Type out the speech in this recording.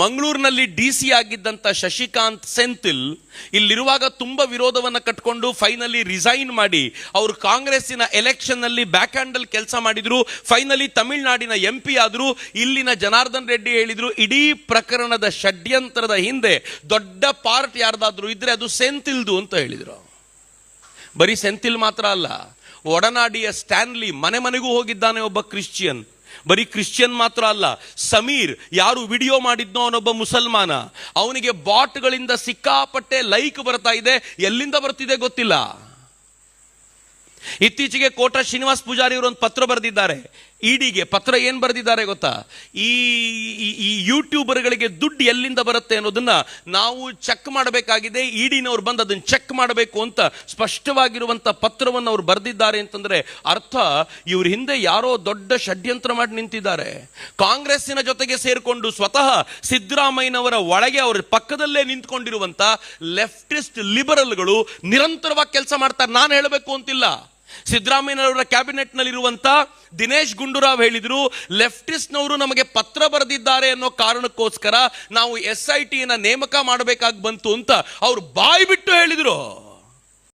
ಮಂಗಳೂರಿನಲ್ಲಿ D C ಆಗಿದ್ದಂಥ ಶಶಿಕಾಂತ್ ಸೆಂಥಿಲ್ ಇಲ್ಲಿರುವಾಗ ತುಂಬ ವಿರೋಧವನ್ನು ಕಟ್ಕೊಂಡು ಫೈನಲಿ ರಿಸೈನ್ ಮಾಡಿ ಅವರು ಕಾಂಗ್ರೆಸ್ಸಿನ ಎಲೆಕ್ಷನ್ನಲ್ಲಿ ಬ್ಯಾಕ್ ಹ್ಯಾಂಡಲ್ ಕೆಲಸ ಮಾಡಿದರು. ಫೈನಲಿ ತಮಿಳುನಾಡಿನ ಎಂ ಪಿ ಆದರು. ಇಲ್ಲಿನ ಜನಾರ್ದನ್ ರೆಡ್ಡಿ ಹೇಳಿದರು, ಇಡೀ ಪ್ರಕರಣದ ಷಡ್ಯಂತ್ರದ ಹಿಂದೆ ದೊಡ್ಡ ಪಾರ್ಟ್ ಯಾರ್ದಾದ್ರೂ ಇದ್ದರೆ ಅದು ಸೆಂಥಿಲ್ದು ಅಂತ ಹೇಳಿದರು. ಬರೀ ಸೆಂಥಿಲ್ ಮಾತ್ರ ಅಲ್ಲ, ಒಡನಾಡಿಯ ಸ್ಟ್ಯಾನ್ಲಿ ಮನೆ ಮನೆಗೂ ಹೋಗಿದ್ದಾನೆ ಒಬ್ಬ ಕ್ರಿಶ್ಚಿಯನ್ ಬರೀ ಕ್ರಿಶ್ಚಿಯನ್ ಮಾತ್ರ ಅಲ್ಲ, ಸಮೀರ್ ಯಾರು ವಿಡಿಯೋ ಮಾಡಿದ್ನೋ ಅವನೊಬ್ಬ ಮುಸಲ್ಮಾನ. ಅವನಿಗೆ ಬಾಟ್ಗಳಿಂದ ಸಿಕ್ಕಾಪಟ್ಟೆ ಲೈಕ್ ಬರ್ತಾ ಇದೆ, ಎಲ್ಲಿಂದ ಬರ್ತಿದೆ ಗೊತ್ತಿಲ್ಲ. ಇತ್ತೀಚೆಗೆ ಕೋಟ ಶ್ರೀನಿವಾಸ್ ಪೂಜಾರಿ ಅವರು ಒಂದು ಪತ್ರ ಬರೆದಿದ್ದಾರೆ. ಇಡಿಗೆ ಪತ್ರ ಏನು ಬರೆದಿದ್ದಾರೆ ಗೊತ್ತಾ? ಈ, ಈ- ಯೂಟ್ಯೂಬರ್ಗಳಿಗೆ ದುಡ್ಡು ಎಲ್ಲಿಂದ ಬರುತ್ತೆ ಅನ್ನೋದನ್ನ ನಾವು ಚೆಕ್ ಮಾಡಬೇಕಾಗಿದೆ. ಇಡಿನವ್ರು ಬಂದು ಅದನ್ನ ಚೆಕ್ ಮಾಡಬೇಕು ಅಂತ ಸ್ಪಷ್ಟವಾಗಿರುವಂತ ಪತ್ರವನ್ನು ಅವ್ರು ಬರೆದಿದ್ದಾರೆ ಅಂತಂದ್ರೆ ಅರ್ಥ ಇವ್ರ ಹಿಂದೆ ಯಾರೋ ದೊಡ್ಡ ಷಡ್ಯಂತ್ರ ಮಾಡಿ ನಿಂತಿದ್ದಾರೆ. ಕಾಂಗ್ರೆಸ್ಸಿನ ಜೊತೆಗೆ ಸೇರಿಕೊಂಡು ಸ್ವತಃ ಸಿದ್ದರಾಮಯ್ಯನವರ ಒಳಗೆ ಅವರ ಪಕ್ಕದಲ್ಲೇ ನಿಂತ್ಕೊಂಡಿರುವಂತ ಲೆಫ್ಟಿಸ್ಟ್ ಲಿಬರಲ್ಗಳು ನಿರಂತರವಾಗಿ ಕೆಲಸ ಮಾಡ್ತಾರೆ. ನಾನು ಹೇಳಬೇಕು ಅಂತಿಲ್ಲ. ಸಿದ್ದರಾಮಯ್ಯನವರ ಕ್ಯಾಬಿನೆಟ್ ನಲ್ಲಿರುವಂತ ದಿನೇಶ್ ಗುಂಡೂರಾವ್ ಹೇಳಿದ್ರು, ಲೆಫ್ಟಿಸ್ಟ್ನವರು ನಮಗೆ ಪತ್ರ ಬರೆದಿದ್ದಾರೆ ಅನ್ನೋ ಕಾರಣಕ್ಕೋಸ್ಕರ ನಾವು ಎಸ್ ಐ ಟಿಯನ್ನು ನೇಮಕ ಮಾಡಬೇಕಾಗಿ ಬಂತು ಅಂತ ಅವ್ರು ಬಾಯಿ ಬಿಟ್ಟು ಹೇಳಿದ್ರು.